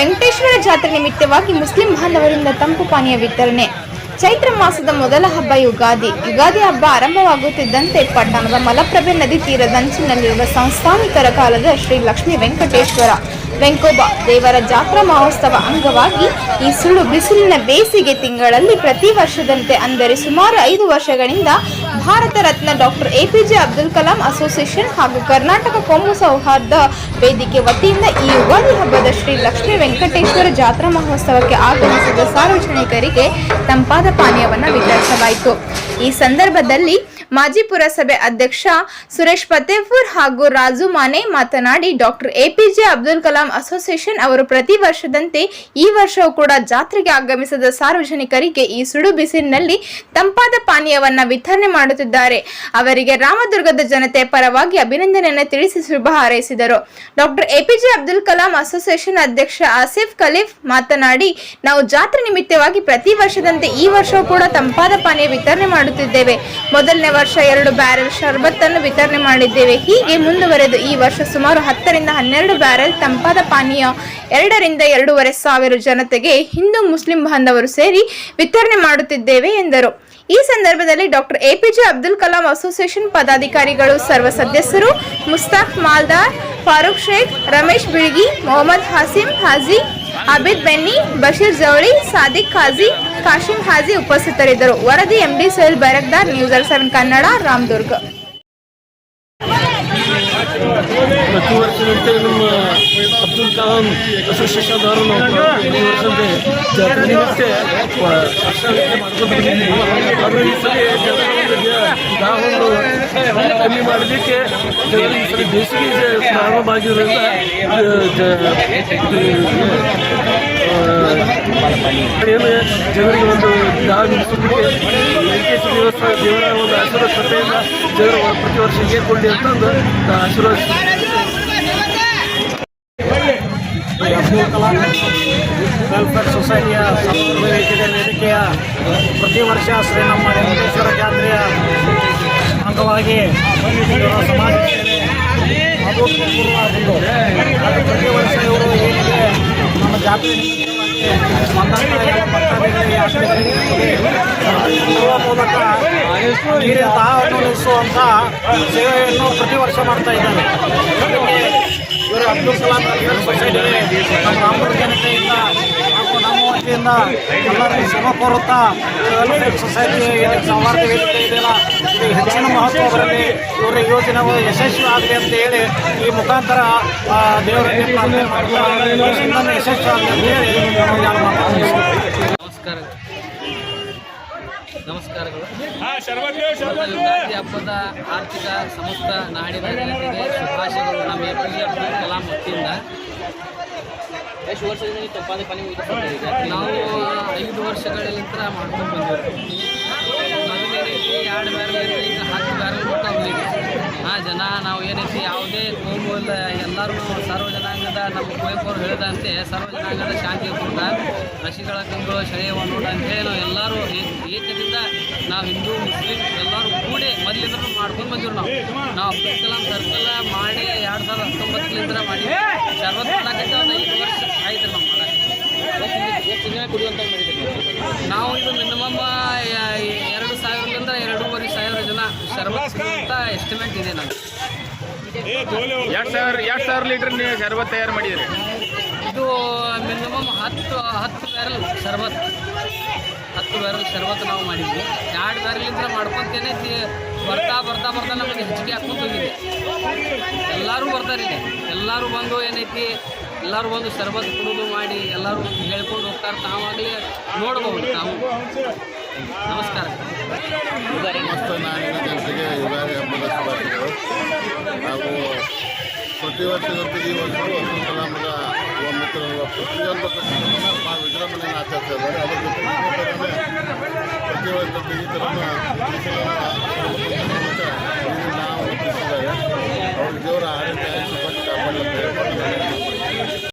ವೆಂಕಟೇಶ್ವರ ಜಾತ್ರೆ ನಿಮಿತ್ತವಾಗಿ ಮುಸ್ಲಿಂ ಬಾಂಧವರಿಂದ ತಂಪು ಪಾನೀಯ ವಿತರಣೆ. ಚೈತ್ರ ಮಾಸದ ಮೊದಲ ಹಬ್ಬ ಯುಗಾದಿ. ಯುಗಾದಿ ಹಬ್ಬ ಆರಂಭವಾಗುತ್ತಿದ್ದಂತೆ ಪಟ್ಟಣದ ಮಲಪ್ರಭೆ ನದಿ ತೀರದಂಚಿನಲ್ಲಿರುವ ಸಂಸ್ಥಾನಿಕರ ಕಾಲದ ಶ್ರೀ ಲಕ್ಷ್ಮೀ ವೆಂಕಟೇಶ್ವರ. ವೆಂಕೋಬ ದೇವರ ಜಾತ್ರಾ ಮಹೋತ್ಸವ ಅಂಗವಾಗಿ ಈ ಸುಳ್ಳು ಬಿಸಿಲಿನ ಬೇಸಿಗೆ ತಿಂಗಳಲ್ಲಿ ಪ್ರತಿ ವರ್ಷದಂತೆ ಅಂದರೆ ಸುಮಾರು ಐದು ವರ್ಷಗಳಿಂದ Bharat Ratna doctor APJ Abdul Kalam association ಹಾಗೂ ಕರ್ನಾಟಕ ಕೋಮು ಸೌಹಾರ್ದ ವೇದಿಕೆ ವತಿಯಿಂದ ಈ ಯುಗಾದಿ ಹಬ್ಬದ ಶ್ರೀ ಲಕ್ಷ್ಮೀ ವೆಂಕಟೇಶ್ವರ ಜಾತ್ರಾ ಮಹೋತ್ಸವಕ್ಕೆ ಆಗಮಿಸಿದ ಸಾರ್ವಜನಿಕರಿಗೆ ತಂಪಾದ ಪಾನೀಯವನ್ನು ವಿತರಿಸಲಾಯಿತು. ಈ ಸಂದರ್ಭದಲ್ಲಿ ಮಾಜಿ ಪುರಸಭೆ ಅಧ್ಯಕ್ಷ ಸುರೇಶ್ ಫತೇಪುರ್ ಹಾಗೂ ರಾಜು ಮಾನೆ ಮಾತನಾಡಿ doctor APJ Abdul Kalam association ಅವರು ಪ್ರತಿ ವರ್ಷದಂತೆ ಈ ವರ್ಷವೂ ಕೂಡ ಜಾತ್ರೆಗೆ ಆಗಮಿಸಿದ ಸಾರ್ವಜನಿಕರಿಗೆ ಈ ಸುಡು ಬಿಸಿಲಿನಲ್ಲಿ ತಂಪಾದ ಪಾನೀಯವನ್ನ ವಿತರಣೆ ಮಾಡುತ್ತಿದ್ದಾರೆ. ಅವರಿಗೆ ರಾಮದುರ್ಗದ ಜನತೆ ಪರವಾಗಿ ಅಭಿನಂದನೆಯನ್ನು ತಿಳಿಸಿ ಶುಭ ಹಾರೈಸಿದರು. Doctor APJ Abdul Kalam association ಅಧ್ಯಕ್ಷ ಆಸಿಫ್ ಖಲೀಫ್ ಮಾತನಾಡಿ, ನಾವು ಜಾತ್ರೆ ನಿಮಿತ್ತವಾಗಿ ಪ್ರತಿ ವರ್ಷದಂತೆ ಈ ವರ್ಷವೂ ಕೂಡ ತಂಪಾದ ಪಾನೀಯ ವಿತರಣೆ ಮಾಡುತ್ತಿದ್ದೇವೆ ಮೊದಲನೇ ವರ್ಷ ಎರಡು ಬ್ಯಾರೆಲ್ ಶರ್ಬತ್ತನ್ನು ವಿತರಣೆ ಮಾಡಿದ್ದೇವೆ. ಹೀಗೆ ಮುಂದುವರೆದು ಈ ವರ್ಷ ಸುಮಾರು ಹತ್ತರಿಂದ ಹನ್ನೆರಡು ಬ್ಯಾರೆಲ್ ತಂಪಾದ ಪಾನೀಯ, ಎರಡರಿಂದ ಎರಡೂವರೆ ಸಾವಿರ ಜನತೆಗೆ ಹಿಂದೂ ಮುಸ್ಲಿಂ ಬಾಂಧವರು ಸೇರಿ ವಿತರಣೆ ಮಾಡುತ್ತಿದ್ದೇವೆ ಎಂದರು. ಈ ಸಂದರ್ಭದಲ್ಲಿ doctor APJ Abdul Kalam association ಪದಾಧಿಕಾರಿಗಳು, ಸರ್ವ ಸದಸ್ಯರು ಮುಸ್ತಾಫ್ ಮಾಲ್ದಾರ್, ಫಾರೂಕ್ ಶೇಖ್, ರಮೇಶ್ ಬಿಳ್ಗಿ, ಮೊಹಮ್ಮದ್ ಹಾಸಿಂ, ಹಾಜಿ, ಅಬಿದ್ ಬೆನ್ನಿ, ಬಶೀರ್ ಜವಳಿ, ಸಾದಿಕ್ ಖಾಜಿ ಕಾಶಿಂ ಹಾಜಿ ಉಪಸ್ಥಿತರಿದ್ದರು. ವರದಿ MD Soyal Bairakdar news R seven Kannada, Ramdurg. ಪ್ರತಿ ವರ್ಷದಂತೆ ನಮ್ಮ ಅಬ್ದುಲ್ ಕಲಾಂ ಅಸೋಸಿಯೇಷನ್ದವರು ನಾವು ವರ್ಷದಂತೆ ಜಾತ್ರೆ ನಿಮಿತ್ತ ಬಂದಿದ್ದೀವಿ ಆದರೆ ಈ ಸಲ ನಾವೊಂದು ಕಮ್ಮಿ ಮಾಡಲಿಕ್ಕೆ ಈ ಸಲ ಬೇಸಿಗೆ ಪ್ರಾರಂಭ ಆಗಿರೋದ್ರಿಂದ ಏನು ಜನರಿಗೆ ಒಂದು ದಾಹ ನಿಲ್ಲಿಸಲಿಕ್ಕೆ ವೆಂಕಟೇಶ ದೇವಸ್ಥಾನ ದೇವರ ಒಂದು ಆಶೀರ್ವಾದ ಜನರು ಪ್ರತಿ ವರ್ಷ ಹೀಗೆ ಅಂತ ಒಂದು ಆಶೀರ್ವಾದ ಸೊಸೈಟಿಯ ವೇದಿಕೆಯ ಪ್ರತಿ ವರ್ಷ ಶ್ರೀ ನಮ್ಮ ವೆಂಕಟೇಶ್ವರ ಜಾತ್ರೆಯ ಅಂಗವಾಗಿ ಸಮಾಜ ಸೇವೆ ಪ್ರತಿ ವರ್ಷ ಇವರು ಜಾತ್ರೆ ಮೂಲಕ ನೀರಿನ ದಾಹವನ್ನು ನಿಲ್ಲಿಸುವಂಥ ಸೇವೆಯನ್ನು ಪ್ರತಿ ವರ್ಷ ಮಾಡ್ತಾ ಇದ್ದಾರೆ. ಇವರು ಅಬ್ದುಲ್ ಕಲಾಂ ಸೊಸೈಟಿಗೆ ಜನತೆಯಿಂದ ನಮ್ಮ ವತಿಯಿಂದ ಎಲ್ಲರಿಗೂ ಶ್ರಮ ಕೋರುತ್ತಾ ವೆಲ್ಫೇರ್ ಸೊಸೈಟಿ ಏನಕ್ಕೆ ಸೌಹಾರ್ದ ವೇದಿಕೆ ಇದೆಯಲ್ಲ? ಇದು ಹೆಚ್ಚಿನ ಮಹತ್ವ ಬರಲಿ ಇವರ ಯೋಜನೆಗಳು ಯಶಸ್ವಿ ಆಗಲಿ ಅಂತ ಹೇಳಿ ಈ ಮುಖಾಂತರ ದೇವರಿಗೆ ಯಶಸ್ವಿ ಆಗಲಿ ಅಂತ ಹೇಳಿ. ನಮಸ್ಕಾರ ನಮಸ್ಕಾರಗಳು. ಹಬ್ಬದ ಆರ್ಥಿಕ ಸಮಸ್ತ ನಾಡಿನ ಜನತೆಗೆ ಶುಭಾಶಯಗಳು. ನಮ್ಮ A P J Abdul Kalam ವತಿಯಿಂದ ಎಷ್ಟು ವರ್ಷದಿಂದ ನೀವು ತಪ್ಪಾದ ಪಾನಿ ನಾವು ಐದು ವರ್ಷಗಳಿಂದ ಮಾಡ್ಕೊಂಡು ಬಂದಿವಿ ಮೊದಲೇನೈತಿ ಎರಡು ಬ್ಯಾರಲ್ ಈಗ ಹತ್ತು ಬ್ಯಾರಲ್ ಬಿಟ್ಟು ಆ ಜನ ನಾವು ಏನೈತಿ ಯಾವುದೇ ಕೋಮು ಇಲ್ಲ ಎಲ್ಲರೂ ಸರ್ವ ಜನಾಂಗದ ನಮ್ಮ ಕುವೆಂಪು ಅವರು ಹೇಳಿದಂತೆ ಸರ್ವ ಜನಾಂಗದ ಶಾಂತಿ ಕೂಡ ರಶಿಗಳ ಕಂಗಳು ಶಳೆಯವ ನೋಡ ಅಂತೇಳಿ ನಾವು ಎಲ್ಲರೂ ಏಕದಿಂದ ನಾವು ಹಿಂದೂ ಮುಸ್ಲಿಂ ಎಲ್ಲರೂ ಕೂಡಿ ಮೊದಲಿಂದ ಮಾಡ್ಕೊಂಡು ಬಂದಿವ್ರು ನಾವು. ನಾವು ಅಬ್ದುಲ್ ಕಲಾಂ ಸರ್ಕಲ್ ಮಾಡಿ ಎರಡು ಸಾವಿರದ ಹತ್ತೊಂಬತ್ತರಿಂದ ಮಾಡಿ. ಶರ್ಬತ್ ಮಾಡಕ್ಕೆ ಒಂದು ಐದು ವರ್ಷ ದಿನ ಕುಡಿಯುವಂತ ಮಾಡಿದ್ದೀವಿ ನಾವು ಇದು ಮಿನಿಮಮ್ ಎರಡು ಸಾವಿರದಿಂದ ಎರಡೂವರೆ ಸಾವಿರ ಜನ ಶರ್ಬತ್ ಅಂತ ಎಸ್ಟಿಮೇಟ್ ಇದೆ ನಮಗೆ ಎರಡು ಸಾವಿರ ಎರಡು ಸಾವಿರ ಲೀಟರ್ ನೀವು ಶರ್ಬತ್ ತಯಾರು ಮಾಡಿದ್ರಿ? ಇದು ಮಿನಿಮಮ್ ಹತ್ತು ಹತ್ತು ಬ್ಯಾರಲ್ ಶರ್ಬತ್. ಹತ್ತು ಬ್ಯಾರಲ್ ಶರ್ಬತ್ ನಾವು ಮಾಡಿದ್ವಿ. ಎರಡು ಬ್ಯಾರಲಿಂದ ಮಾಡ್ಕೊತೇನೆ ಬರ್ತಾ ಬರ್ತಾ ಬರ್ತಾ ನಮಗೆ ಹೆಚ್ಚಿಗೆ ಹಾಕ್ಕೊಂಡು ಹೋಗಿದೆ ಎಲ್ಲರೂ ಬರ್ತಾರೆ ಇಲ್ಲಿ. ಎಲ್ಲರೂ ಬಂದು ಏನೈತಿ ಎಲ್ಲರೂ ಒಂದು ಶರ್ಬತ್ ಕುಡಿದು ಮಾಡಿ ಎಲ್ಲರೂ ಹೇಳ್ಕೊಂಡು ಹೋಗ್ತಾರೆ. ತಾವಾಗಲೇ ನೋಡ್ಬೋದು ತಾವು. ನಮಸ್ಕಾರ. ಪ್ರತಿ ವರ್ಷದಂತೆ ಈ ವರ್ಷವೂ ಅಬ್ದುಲ್ ಕಲಾಮರ ಮಿತ್ರರು, ಪ್ರತಿಯೊಂದು ಭಾಳ ವಿಜೃಂಭಣೆಯನ್ನು ಜೊತೆ ಈ ಪ್ರತಿ ವರ್ಷದಂತೆ ಈ ಥರನ